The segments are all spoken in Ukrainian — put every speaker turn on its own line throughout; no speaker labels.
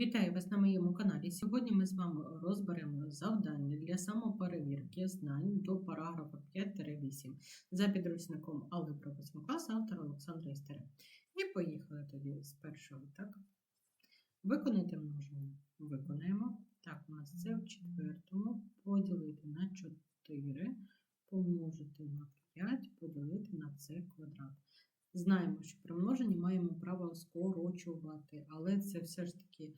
Вітаю вас на моєму каналі. Сьогодні ми з вами розберемо завдання для самоперевірки знань до параграфу 5-8 за підручником Алгебра 8 класу автора Олександра Істера. І поїхали тоді з першого, так? Виконайте множення. Виконаємо. Так, у нас це в четвертому поділити на 4, помножити на 5, поділити на c квадрат. Знаємо, що при множенні маємо право скорочувати, але це все ж таки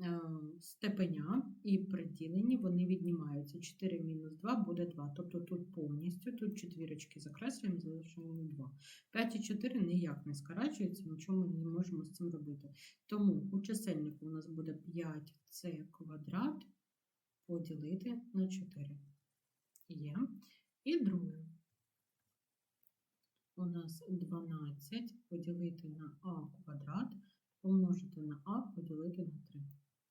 е, степеня і при діленні вони віднімаються. 4 мінус 2 буде 2. Тобто тут повністю, тут четвірочки закреслюємо, залишаємо 2. 5 і 4 ніяк не скорачуються, нічого ми не можемо з цим робити. Тому у чисельнику у нас буде 5c квадрат поділити на 4. Є. І друге у нас 12 поділити на а квадрат, помножити на а поділити на 3.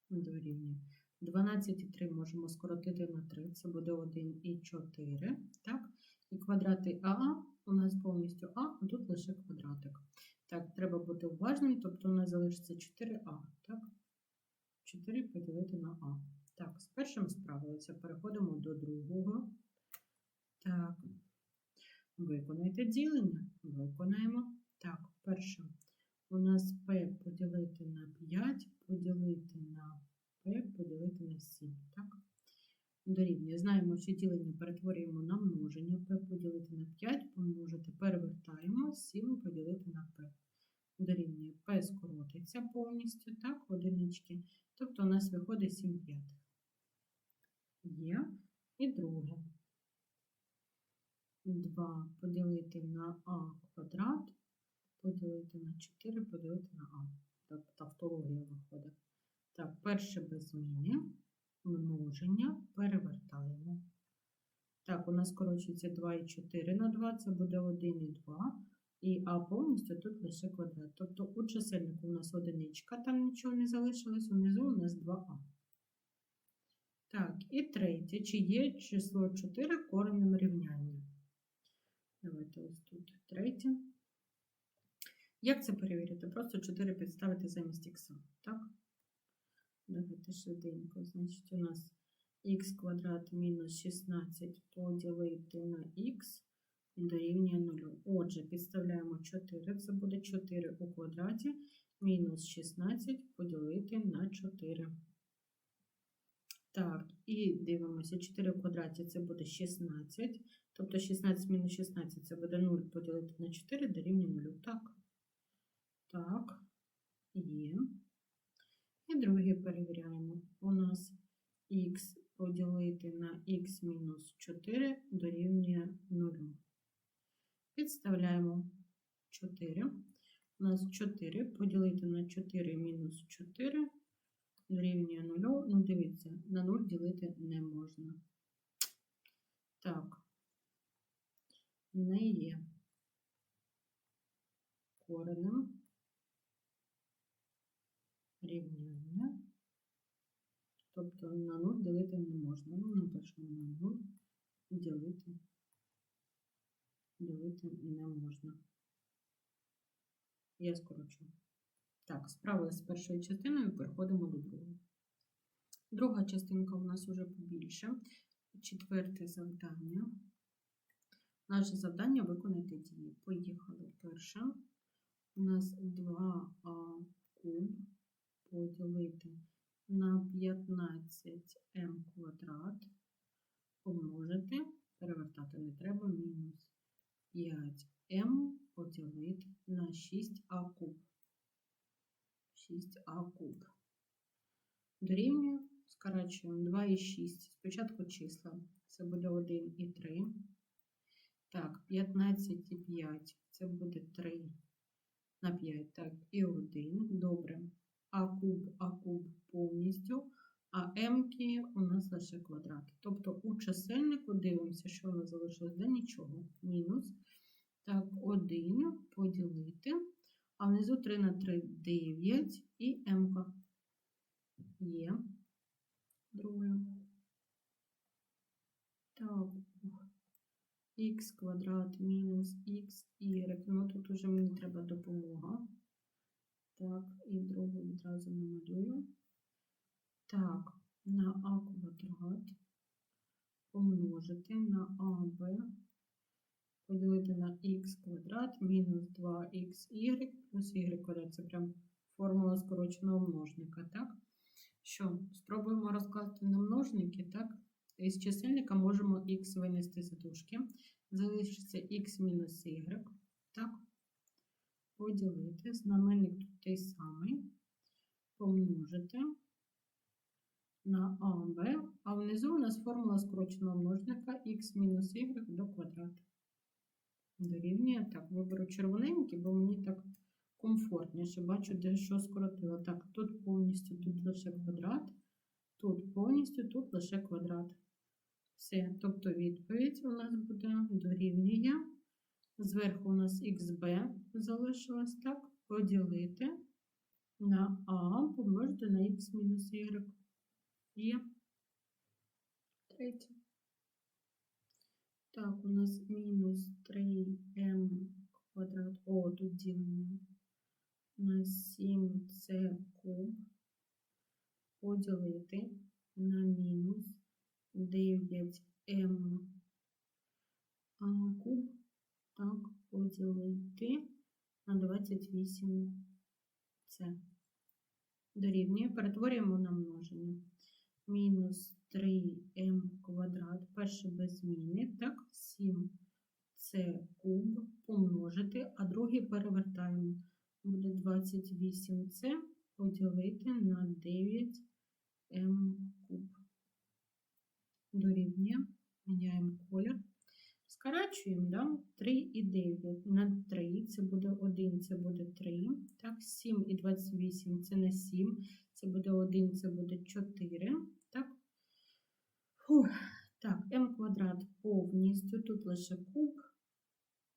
Дорівнює. 12 і 3 можемо скоротити на 3, це буде 1 і 4. Так? І квадрати АА у нас повністю А, а тут лише квадратик. Так, треба бути уважним, тобто у нас залишиться 4А. Так? 4 поділити на А. Так, з першим справилися. Переходимо до другого. Так. Виконайте ділення. Виконаємо. Так, перше. У нас P поділити на 5, поділити на P, поділити на 7. Так? Дорівнює. Знаємо, що ділення перетворюємо на множення. P поділити на 5, помножити, перевертаємо, 7 поділити на P. Дорівнює P скоротиться повністю, так, одинички. Тобто у нас виходить 7 п'ятих. Є. І друге. 2 поділити на а квадрат, поділити на 4, поділити на а. Тобто тавтологія виходить. Так, перше без зміни, множення, перевертаємо. Так, у нас скорочується 2 і 4 на 2, це буде 1 і 2. І а повністю тут лише квадрат. Тобто у чисельнику у нас одиничка, там нічого не залишилось, внизу у нас 2а. Так, і третє, чи є число 4 коренем рівняння. Давайте ось тут третє. Як це перевірити? Просто 4 підставити замість х. Так? Давайте швиденько. Значить, у нас х квадрат мінус 16 поділити на х дорівнює 0. Отже, підставляємо 4. Це буде 4 у квадраті мінус 16 поділити на 4. Так, і дивимося, 4 в квадраті це буде 16. Тобто 16 мінус 16 це буде 0 поділити на 4 дорівнює 0. Так. Так, є. І друге перевіряємо. У нас х поділити на х мінус 4 дорівнює 0. Підставляємо 4. У нас 4 поділити на 4 мінус 4 дорівнює 0. Ну, дивіться, на 0 ділити не можна. Так не є коренем рівняння. Тобто на 0 ділити не можна. Ну, напишемо на 0 ділити, ділити не можна. Я скорочу. Так, справилися з першою частиною, переходимо до другої. Друга частинка у нас вже побільше. Четверте завдання. Наше завдання виконати дії. Поїхали. Перше. У нас 2а куб поділити на 15м квадрат, помножити, перевертати не треба, мінус 5м поділити на 6а куб. 6а куб. Дорівнює, скорачуємо 2 і 6. Спочатку числа. Це буде 1 і 3. Так, 15 і 5. Це буде 3 на 5. Так, і 1. Добре. А куб, а куб повністю. А М-ки у нас лише квадрат. Тобто у чисельнику дивимося, що у нас залишилось до нічого. Мінус. Так, 1 поділити. А внизу 3 на 3 9 і М. Є. Друге. Так, х квадрат мінус х уже мені треба допомога. Так, і другу відразу намалюю. Так, на а квадрат помножити на АБ, поділити на х квадрат мінус 2xy плюс y квадрат. Це прям формула скороченого множника, так? Що, спробуємо розкласти на множники, так? Із чисельника можемо х винести за дужки. Залишиться х мінус y, так? Поділити. Знаменник тут той самий. Помножити на АБ, а внизу у нас формула скороченого множника х мінус y до квадрату. Дорівнює. Так, виберу червоненький, бо мені так комфортніше. Бачу, де що скоротило. Так, тут повністю тут лише квадрат, тут повністю, тут лише квадрат. Все, тобто відповідь у нас буде дорівнює. Зверху у нас xb залишилось так, поділити на а помножити на х мінус y. Є. Третє. Так, у нас мінус 3m квадрат. О, тут ділення на 7c куб поділити на мінус 9m куб. Так, поділити на 28c. Дорівнює. Перетворюємо на множення мінус 3m квадрат, перше без зміни, так, 7c куб помножити, а другий перевертаємо. Буде 28c поділити на 9m куб. Дорівнює, міняємо колір. Скорачуємо, да? 3 і 9 на 3, це буде 1, це буде 3. Так, 7 і 28 це на 7, це буде 1, це буде 4. Так, Фух. так m квадрат повністю, тут лише куб,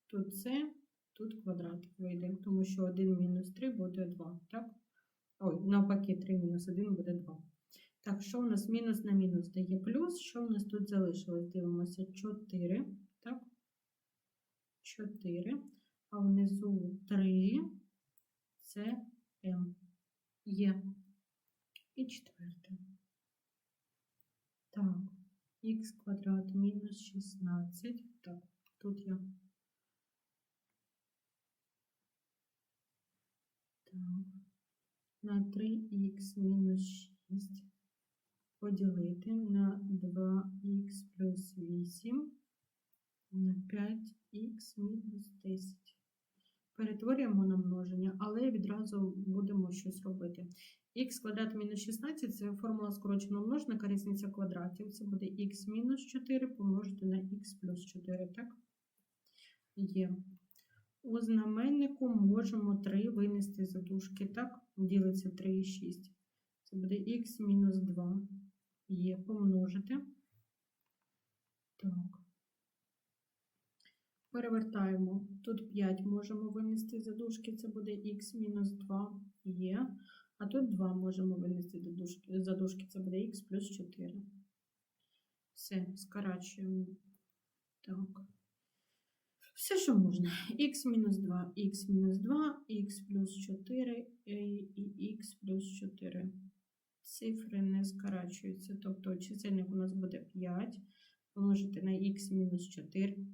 тут це, тут квадрат вийде, тому що 1 мінус 3 буде 2. Так? Ой, навпаки, 3 мінус 1 буде 2. Так, що у нас мінус на мінус дає плюс? Що у нас тут залишилось? Дивимося 4. Так? 4. А внизу 3 це m. Є. І четверте. Так, х квадрат мінус 16. Так, тут я. Так, на 3х мінус 6 поділити на 2х плюс 8 на 5х мінус 10. Перетворюємо на множення, але відразу будемо щось робити. х квадрат мінус 16 це формула скороченого множника, різниця квадратів. Це буде х мінус 4 помножити на х плюс 4, так? Є. У знаменнику можемо 3 винести за дужки, так? Ділиться 3 і 6. Це буде х мінус 2. Є помножити. Так. Перевертаємо. Тут 5 можемо винести за дужки, це буде х мінус 2 є. А тут 2 можемо винести за дужки, це буде х плюс 4. Все, скорачуємо. Так. Все, що можна. х мінус 2, х мінус 2, х плюс 4 і х плюс 4. Цифри не скорачуються. Тобто чисельник у нас буде 5, помножити на х мінус 4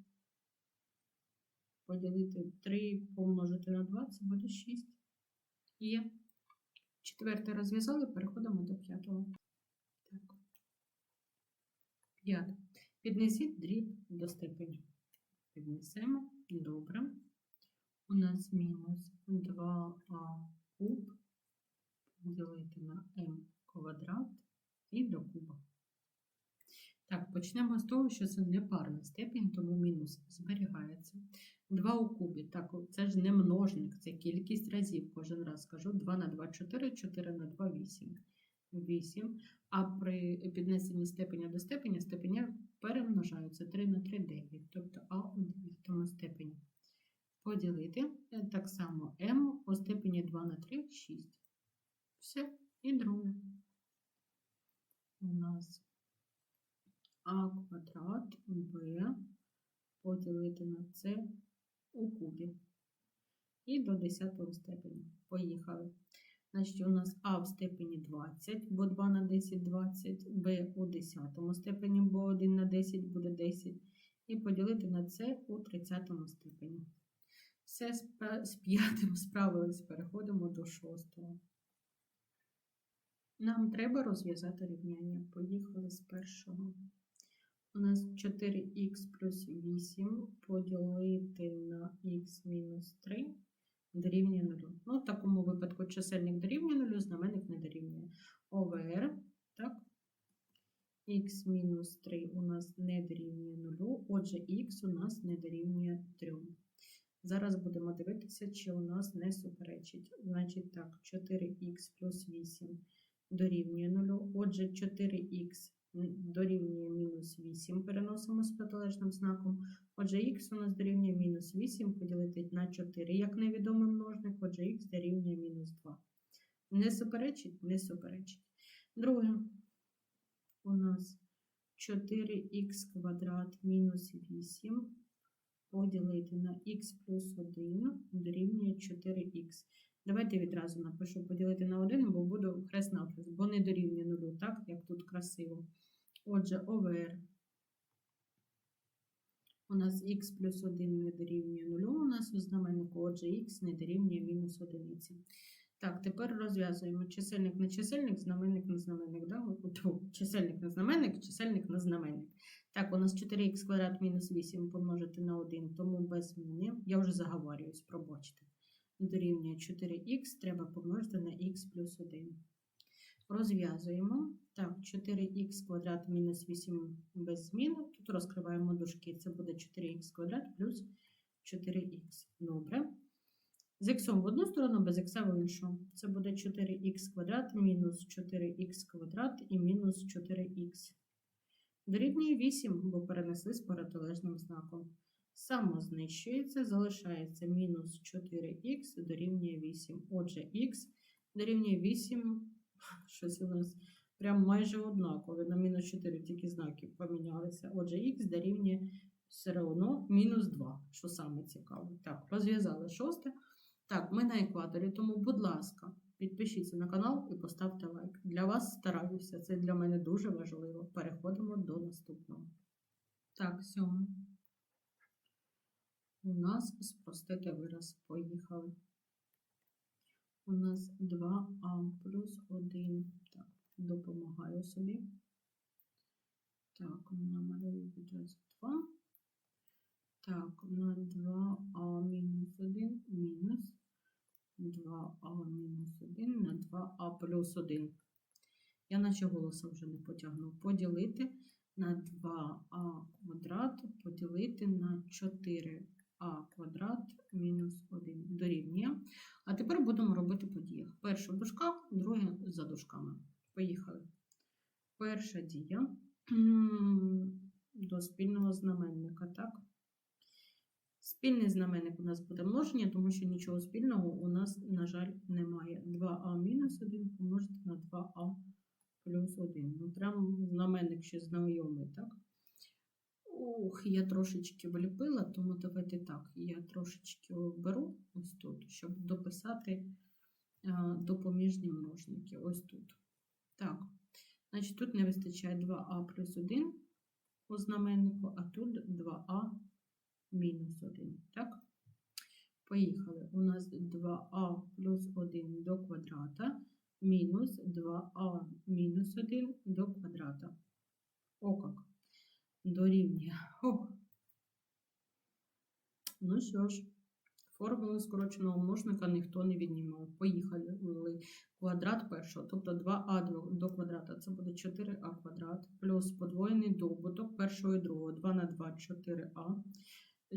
поділити 3, помножити на 2, це буде 6. Є. Четверте розв'язали, переходимо до п'ятого. Так. П'яте. Піднесіть дріб до степені. Піднесемо. Добре. У нас мінус 2а куб поділити на m квадрат і до куба. Так, почнемо з того, що це не парна степінь, тому мінус зберігається. 2 у кубі. Так, це ж не множник, це кількість разів. Кожен раз скажу 2 на 2 4, 4 на 2 8. 8. А при піднесенні степеня до степеня степеня перемножаються 3 на 3 9, тобто А у 9 степені. Поділити е, так само m у степені 2 на 3 6. Все, і друге. У нас а квадрат b поділити на c у кубі. і до 10 степені. Поїхали. Значить, у нас А в степені 20, бо 2 на 10 – 20, Б у 10 степені, бо 1 на 10 буде 10, і поділити на С у 30 степені. Все з п'ятим справились, переходимо до шостого. Нам треба розв'язати рівняння. Поїхали з першого. У нас 4х плюс 8 поділити на х мінус 3 дорівнює 0. Ну, в такому випадку чисельник дорівнює 0, знаменник не дорівнює. ОВР, так? х мінус 3 у нас не дорівнює 0, отже, х у нас не дорівнює 3. Зараз будемо дивитися, чи у нас не суперечить. Значить так, 4х плюс 8 дорівнює 0. Отже, 4х дорівнює мінус 8, переносимо з протилежним знаком. Отже, х у нас дорівнює мінус 8 поділити на 4, як невідомий множник, отже, х дорівнює мінус 2. Не суперечить? Не суперечить. Друге, у нас 4х квадрат мінус 8 поділити на х плюс 1 дорівнює 4х. Давайте відразу напишу поділити на 1, бо буду хрест навхрест, бо не дорівнює 0, так, як тут красиво. Отже, ОВР. У нас х плюс 1 не дорівнює 0, у нас у знаменнику, отже, х не дорівнює мінус 1. Так, тепер розв'язуємо чисельник на чисельник, знаменник на знаменник. Да? Чисельник на знаменник, чисельник на знаменник. Так, у нас 4х квадрат мінус 8 помножити на 1, тому без зміни. Я вже заговорююсь, пробачте. Дорівнює 4х, треба помножити на х плюс 1. Розв'язуємо. Так, 4х квадрат мінус 8 без зміни. Тут розкриваємо дужки. Це буде 4х квадрат плюс 4х. Добре. З х в одну сторону, без х в іншу. Це буде 4х квадрат мінус 4х квадрат і мінус 4х. Дорівнює 8, бо перенесли з протилежним знаком. Само знищується, залишається мінус 4х дорівнює 8. Отже, х дорівнює 8, щось у нас прям майже однакове. На мінус 4 тільки знаки помінялися. Отже, х дорівнює все одно мінус 2, що саме цікаве. Так, розв'язали шосте. Так, ми на екваторі, тому, будь ласка, підпишіться на канал і поставте лайк. Для вас стараюся, це для мене дуже важливо. Переходимо до наступного. Так, сьоме. У нас спростити вираз. Поїхали. У нас 2а плюс 1. Так, допомагаю собі. Так, намалюю відразу 2. Так, на 2а мінус 1 мінус 2а мінус 1 на 2а плюс 1. Я наче голоса вже не потягну. Поділити на 2а квадрат, поділити на 4а квадрат мінус 1 дорівнює. А тепер будемо робити по діях. Перше в дужках, друге за дужками. Поїхали. Перша дія до спільного знаменника, так? Спільний знаменник у нас буде множення, тому що нічого спільного у нас, на жаль, немає. 2а мінус 1 помножити на 2а плюс 1. Ну, прям знаменник ще знайомий, так? Ух, я трошечки вліпила, тому давайте так. Я трошечки беру ось тут, щоб дописати а, допоміжні множники. Ось тут. Так, значить, тут не вистачає 2а плюс 1 у знаменнику, а тут 2а мінус 1. Так? Поїхали. У нас 2а плюс 1 до квадрата мінус 2а мінус 1 до квадрата. О, как. Дорівнює. Ну що ж, формулу скороченого множника ніхто не віднімав. Поїхали. Квадрат першого, тобто 2а до квадрата, це буде 4а квадрат, плюс подвоєний добуток першого і другого, 2 на 2 4а.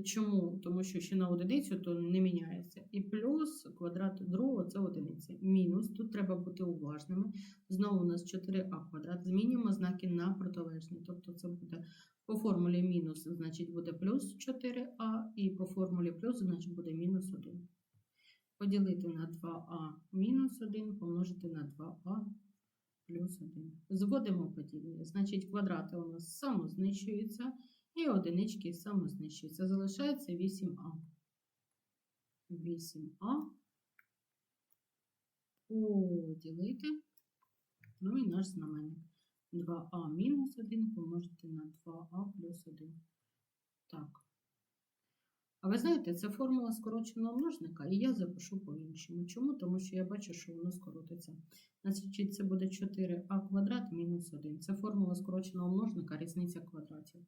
Чому? Тому що ще на одиницю то не міняється. І плюс квадрат другого це одиниця. Мінус. Тут треба бути уважними. Знову у нас 4а квадрат. Змінюємо знаки на протилежні. Тобто це буде по формулі мінус, значить буде плюс 4а, і по формулі плюс, значить буде мінус 1. Поділити на 2а мінус 1, помножити на 2а плюс 1. Зводимо подібні. Значить, квадрати у нас самознищуються. І одинички самознищуються. Залишається 8а. 8а поділити, ну і наш знаменник. 2а мінус 1 помножити на 2а плюс 1. Так. А ви знаєте, це формула скороченого множника, і я запишу по-іншому. Чому? Тому що я бачу, що воно скоротиться. Значить, це буде 4а квадрат мінус 1. Це формула скороченого множника, різниця квадратів.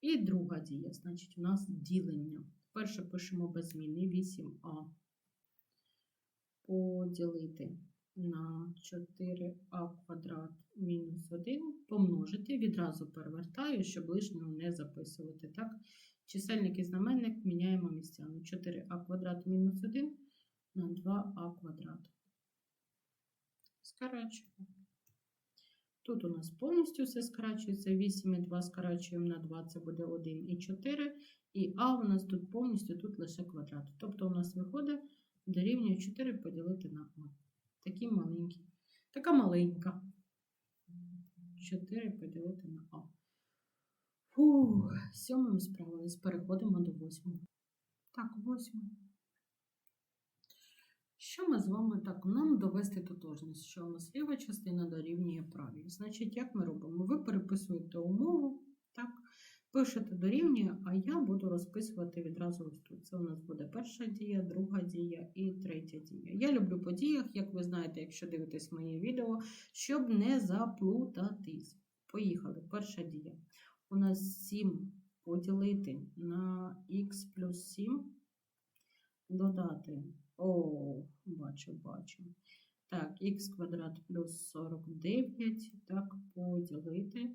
І друга дія, значить, у нас ділення. Перше пишемо без зміни 8а поділити на 4а квадрат мінус 1 помножити. Відразу перевертаю, щоб лишнього не записувати. Так? Чисельник і знаменник міняємо місцями. 4а квадрат мінус 1 на 2а квадрат. Скорачуємо. Тут у нас повністю все скорачується. 8 і 2 скорачуємо на 2, це буде 1 і а у нас тут повністю тут лише квадрат. Тобто у нас виходить дорівнює 4 поділити на а. Такі маленькі. Така маленька. 4 поділити на а. Фух, сьомим справились. Переходимо до восьмого. Так, восьмий. Що ми з вами так? Нам довести тотожність, що у нас ліва частина дорівнює правій. Значить, як ми робимо? Ви переписуєте умову, так, пишете дорівнює, а я буду розписувати відразу ось тут. Це у нас буде перша дія, друга дія і третя дія. Я люблю по діях, як ви знаєте, якщо дивитесь моє відео, щоб не заплутатись. Поїхали. Перша дія. У нас 7 поділити на х плюс 7, додати. О, бачу, бачу. Так, х квадрат плюс 49, так, поділити.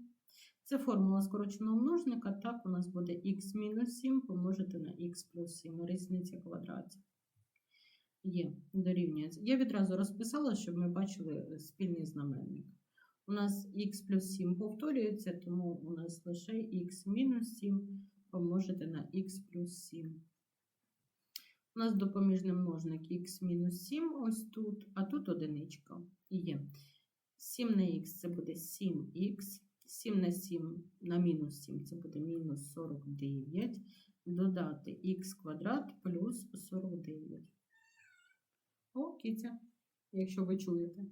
Це формула скороченого множника. Так, у нас буде х мінус 7 помножити на х плюс 7. Різниця квадратів. Є, дорівнює. Я відразу розписала, щоб ми бачили спільний знаменник. У нас х плюс 7 повторюється, тому у нас лише х мінус 7 помножити на х плюс 7. У нас допоміжний множник х мінус 7 ось тут, а тут одиничка є. 7 на х це буде 7х, 7 на 7 на мінус 7 це буде мінус 49. Додати х квадрат плюс 49. О, кіця, якщо ви чуєте.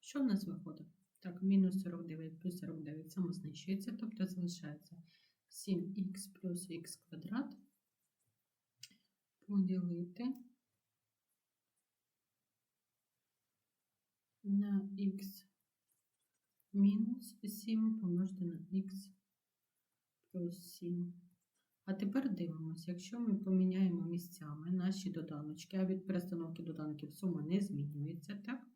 Що в нас виходить? Так, мінус 49 плюс 49 самознищується, тобто залишається 7х плюс х квадрат поділити на х мінус 7 помножити на х плюс 7. А тепер дивимося, якщо ми поміняємо місцями наші доданочки, а від перестановки доданків сума не змінюється, так?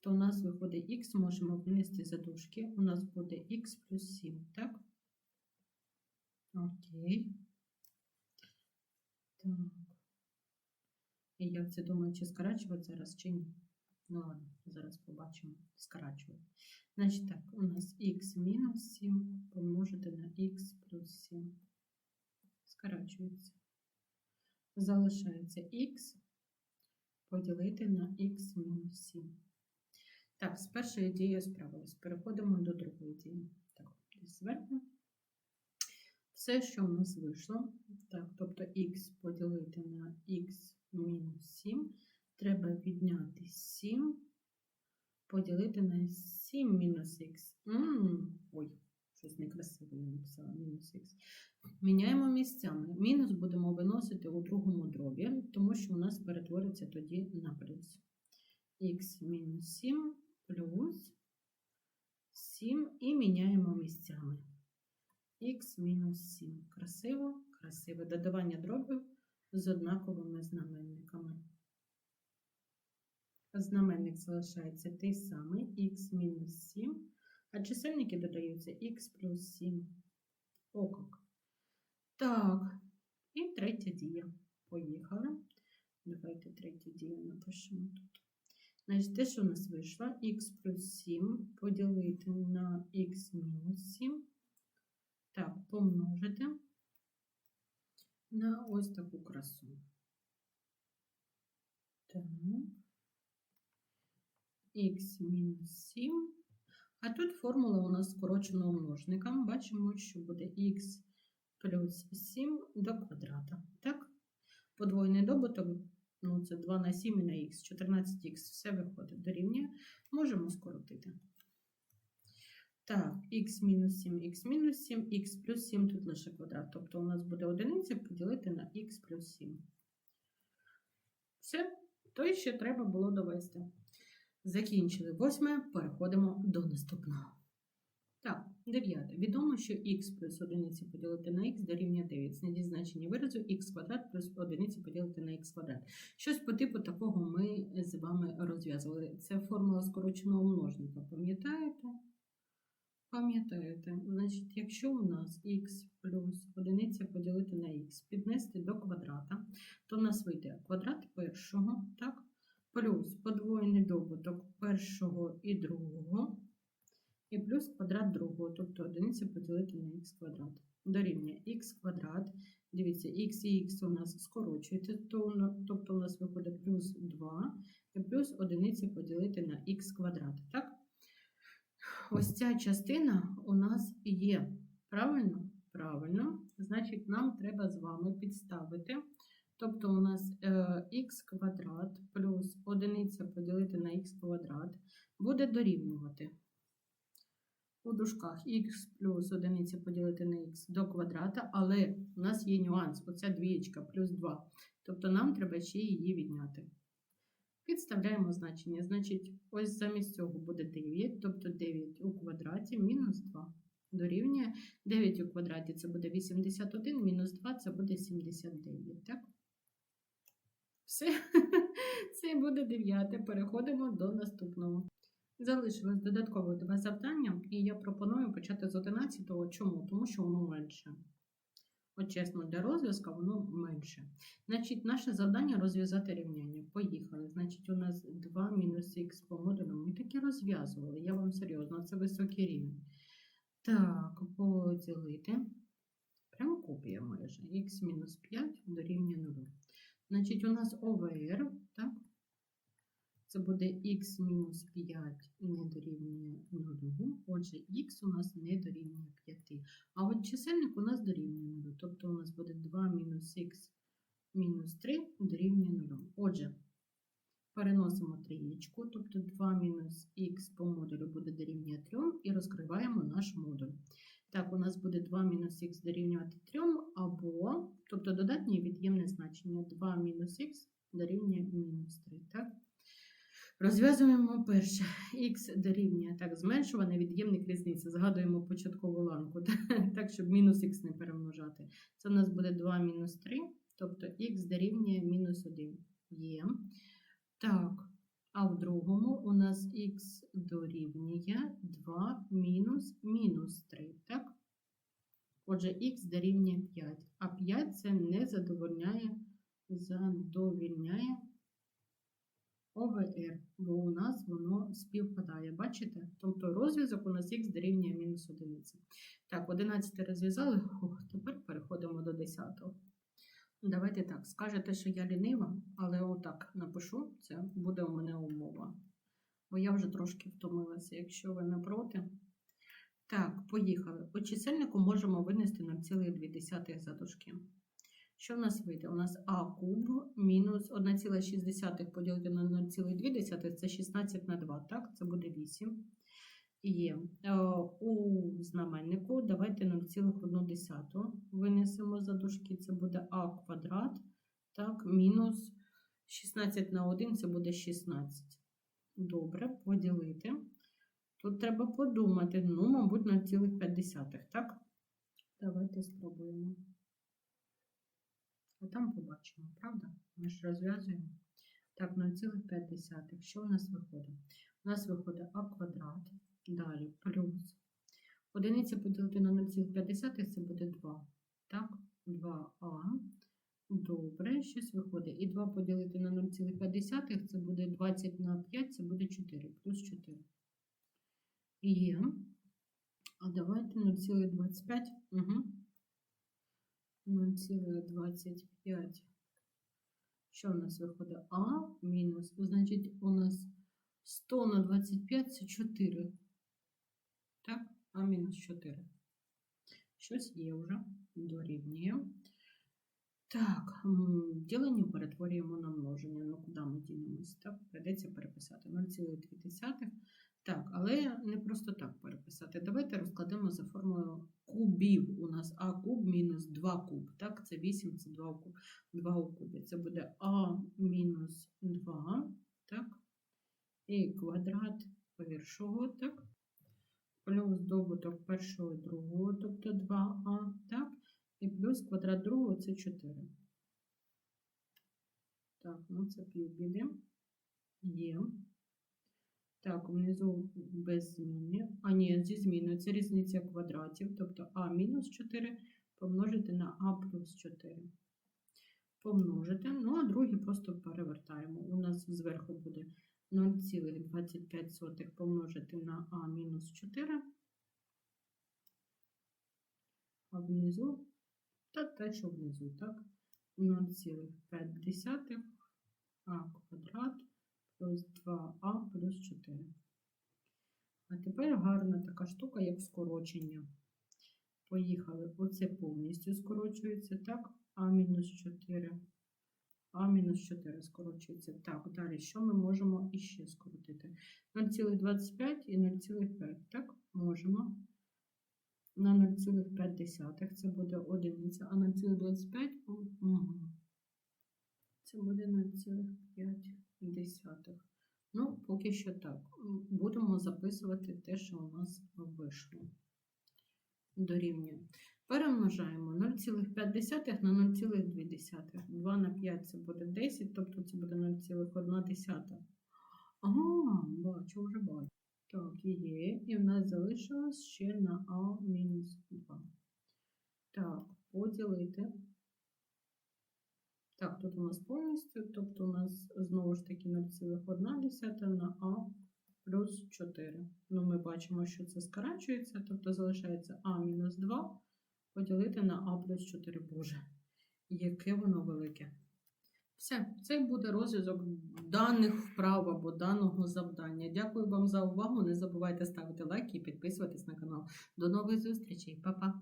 То у нас виходить х, можемо внести задушки, у нас буде х плюс 7, так? Окей. Так. І як це думаю, чи скорачувати зараз, чи ні? Ну ладно, зараз побачимо, скорачувати. Значить так, у нас х мінус 7 помножити на х плюс 7. Скорачується. Залишається х поділити на х мінус 7. Так, з першої дії справились. Переходимо до другої дії. Так, зверху. Все, що в нас вийшло, так, тобто х поділити на х мінус 7, треба відняти 7, поділити на 7 мінус х. Ой, щось некрасиво я написала, мінус х. Міняємо місцями. Мінус будемо виносити у другому дробі, тому що у нас перетвориться тоді на плюс. х мінус 7 плюс 7 і міняємо місцями. х мінус 7. Красиво, красиве додавання дробів з однаковими знаменниками. Знаменник залишається той самий х мінус 7, а чисельники додаються х плюс 7. Окок. Так, і третя дія. Поїхали. Давайте третю дію напишемо тут. Значить, те, що у нас вийшло, х плюс 7 поділити на х мінус 7. Так, помножити на ось таку красу. Так. Х мінус 7. А тут формула у нас скороченого множника. Бачимо, що буде х плюс 7 до квадрата. Так? Подвоєний добуток, ну це 2 на 7 і на х, 14х, все виходить дорівнює. Можемо скоротити. Так, х мінус 7, х мінус 7, х плюс 7 тут лише квадрат. Тобто у нас буде одиниця поділити на х плюс 7. Все, то ще треба було довести. Закінчили восьме, переходимо до наступного. Так, дев'яте. Відомо, що х плюс одиниці поділити на х дорівнює 9. Знайдіть значення виразу х квадрат плюс одиниці поділити на х квадрат. Щось по типу такого ми з вами розв'язували. Це формула скороченого множника. Пам'ятаєте? Пам'ятаєте, значить, якщо у нас х плюс одиниця поділити на х піднести до квадрата, то у нас вийде квадрат першого, так? плюс подвоєний добуток першого і другого, і плюс квадрат другого, тобто одиниця поділити на х квадрат. Дорівнює х квадрат. Дивіться, х і х у нас скорочується, тобто у нас виходить плюс 2 і плюс одиниця поділити на х квадрат. Так? Ось ця частина у нас є. Правильно? Правильно. Значить, нам треба з вами підставити. Тобто у нас х квадрат плюс одиниця поділити на х квадрат буде дорівнювати. У дужках х плюс одиниця поділити на х до квадрата, але у нас є нюанс, оця двієчка плюс 2. Тобто нам треба ще її відняти. Підставляємо значення. Значить, ось замість цього буде 9, тобто 9 у квадраті мінус 2. Дорівнює 9 у квадраті це буде 81, мінус 2 це буде 79. Так? Все, це буде 9. Переходимо до наступного. Залишилось додатково два завдання, і я пропоную почати з 11-го. Чому? Тому що воно менше. От чесно, для розв'язка воно менше. Значить, наше завдання розв'язати рівняння. Поїхали. Значить, у нас 2 мінус х по модулю. Ми таки розв'язували. Я вам серйозно, це високий рівень. Так, поділити. Прямо копія майже. х мінус 5 дорівнює 0. Значить, у нас ОВР, так? Це буде х мінус 5 не дорівнює 0. Отже, х у нас не дорівнює 5. А от чисельник у нас дорівнює 0. Тобто у нас буде 2 мінус х мінус 3 дорівнює 0. Отже, переносимо трієчку, тобто 2 мінус х по модулю буде дорівнює 3 і розкриваємо наш модуль. Так, у нас буде 2 мінус х дорівнювати 3, або, тобто додатнє від'ємне значення 2 мінус х дорівнює мінус 3. Так? Розв'язуємо перше. Х дорівнює так, зменшуване від'ємник різниці. Згадуємо початкову ланку, так, щоб мінус х не перемножати. Це у нас буде 2 мінус 3, тобто х дорівнює мінус 1. Є. Так, а в другому у нас х дорівнює 2 мінус мінус 3. Так? Отже, х дорівнює 5. А 5 це не задовольняє, задовільняє ОВР, бо у нас воно співпадає. Бачите? Тобто розв'язок у нас х дорівнює мінус 1. Так, 11 розв'язали. Тепер переходимо до 10. Давайте так, скажете, що я лінива, але отак напишу, це буде у мене умова. Бо я вже трошки втомилася, якщо ви не проти. Так, поїхали. По чисельнику можемо винести 0,2 задушки. Що в нас вийде? У нас а куб мінус 1,6 поділити на 0,2 це 16 на 2, так? Це буде 8. Є. Е, У знаменнику давайте 0,1 винесемо за дужки, це буде а квадрат, так, мінус 16 на 1 це буде 16. Добре, поділити. Тут треба подумати, ну, мабуть, 0,5, так? Давайте спробуємо. А там побачимо, правда? Ми ж розв'язуємо. Так, 0,5. Що у нас виходить? У нас виходить а квадрат. Далі плюс. Одиниця поділити на 0,5 це буде 2. Так, 2а. Добре, щось виходить. І 2 поділити на 0,5 це буде 20 на 5, це буде 4, плюс 4. Є. А давайте 0,25. Угу. 0,25. Що у нас виходить? А мінус. Значить, у нас 100 на 25 це 4. Так, а мінус 4. Щось є вже. Дорівнює. Так, ділення перетворюємо на множення. Ну, куди ми дінемось? Так, прийдеться переписати 0,2. Так, але не просто так переписати. Давайте розкладемо за формулою кубів. У нас а куб мінус 2 куб. Так, це 8, це 2 у куб, 2 у кубі. Це буде а мінус 2, так, і квадрат першого, так, плюс добуток першого і другого, тобто 2а, так, і плюс квадрат другого це 4. Так, ну це півбіди. Є. Так, внизу без зміни. А ні, зі зміною. Це різниця квадратів. Тобто а мінус 4 помножити на а плюс 4. Помножити. Ну, а другий просто перевертаємо. У нас зверху буде 0,25 помножити на а мінус 4. А внизу, та те, що внизу, так? 0,5 а квадрат плюс 2а плюс 4. А тепер гарна така штука, як скорочення. Поїхали. Оце повністю скорочується, так? А мінус 4. А мінус 4 скорочується. Так, далі що ми можемо іще скоротити? 0,25 і 0,5. Так, можемо. На 0,5 це буде одиниця, а 0,25 угу. це буде 0,5. Ну, поки що так. Будемо записувати те, що у нас вийшло. Дорівнює. Перемножаємо 0,5 на 0,2. 2 на 5 це буде 10, тобто це буде 0,1. Ага, бачу, вже бачу. Так, є. І в нас залишилось ще на А мінус 2. Так, поділити. Так, тут у нас повністю, тобто у нас знову ж таки 0,1 на А плюс 4. Ну, ми бачимо, що це скорачується, тобто залишається А мінус 2 поділити на А плюс 4. Боже, яке воно велике. Все, це буде розв'язок даних вправ або даного завдання. Дякую вам за увагу. Не забувайте ставити лайки і підписуватись на канал. До нових зустрічей, Па-па!